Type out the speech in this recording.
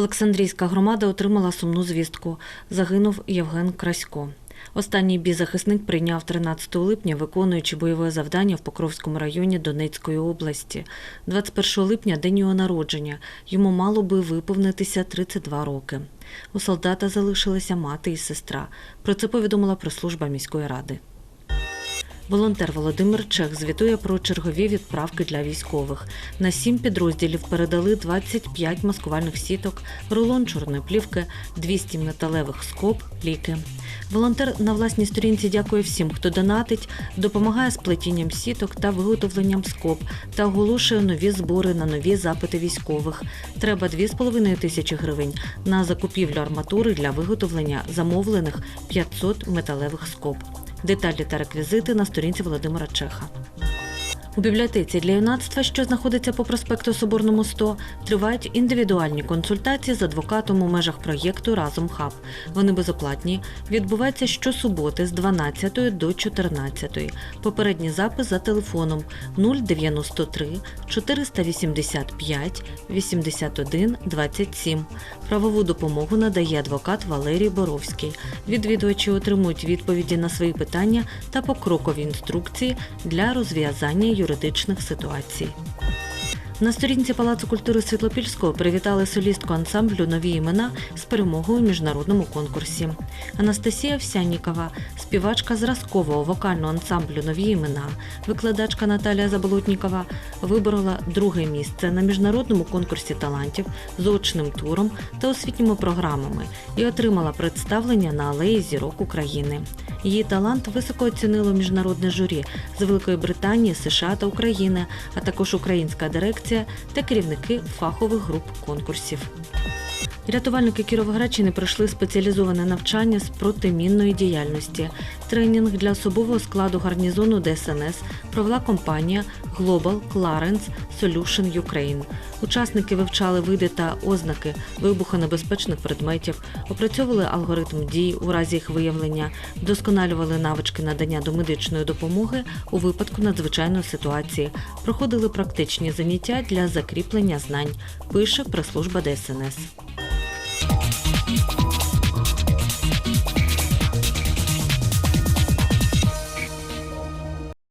Олександрійська громада отримала сумну звістку. Загинув Євген Красько. Останній бій захисник прийняв 13 липня, виконуючи бойове завдання в Покровському районі Донецької області. 21 липня день його народження. Йому мало би виповнитися 32 роки. У солдата залишилися мати і сестра. Про це повідомила прес-служба міської ради. Волонтер Володимир Чех звітує про чергові відправки для військових. На сім підрозділів передали 25 маскувальних сіток, рулон чорної плівки, 200 металевих скоб, ліки. Волонтер на власній сторінці дякує всім, хто донатить, допомагає з плетінням сіток та виготовленням скоб та оголошує нові збори на нові запити військових. Треба 2,5 тисячі гривень на закупівлю арматури для виготовлення замовлених 500 металевих скоб. Деталі та реквізити на сторінці Володимира Чеха. У бібліотеці для юнацтва, що знаходиться по проспекту Соборному 100, тривають індивідуальні консультації з адвокатом у межах проєкту Разом Хаб. Вони безоплатні, відбуваються щосуботи з 12 до 14. Попередній запис за телефоном 093 485 81 27. Правову допомогу надає адвокат Валерій Боровський. Відвідувачі отримують відповіді на свої питання та покрокові інструкції для розв'язання юридичних ситуацій. На сторінці Палацу культури Світлопільського привітали солістку ансамблю Нові імена з перемогою у міжнародному конкурсі. Анастасія Овсяннікова, співачка зразкового вокального ансамблю Нові імена, викладачка Наталія Заболотнікова виборола друге місце на міжнародному конкурсі талантів з очним туром та освітніми програмами і отримала представлення на алеї зірок України. Її талант високо оцінило міжнародне журі з Великої Британії, США та України, а також українська дирекція та керівники фахових груп конкурсів. Рятувальники Кіровоградщини пройшли спеціалізоване навчання з протимінної діяльності. Тренінг для особового складу гарнізону ДСНС провела компанія Global Clarence Solution Ukraine. Учасники вивчали види та ознаки вибухонебезпечних предметів, опрацьовували алгоритм дій у разі їх виявлення, вдосконалювали навички надання домедичної допомоги у випадку надзвичайної ситуації, проходили практичні заняття для закріплення знань. Пише прес-служба ДСНС. Bye.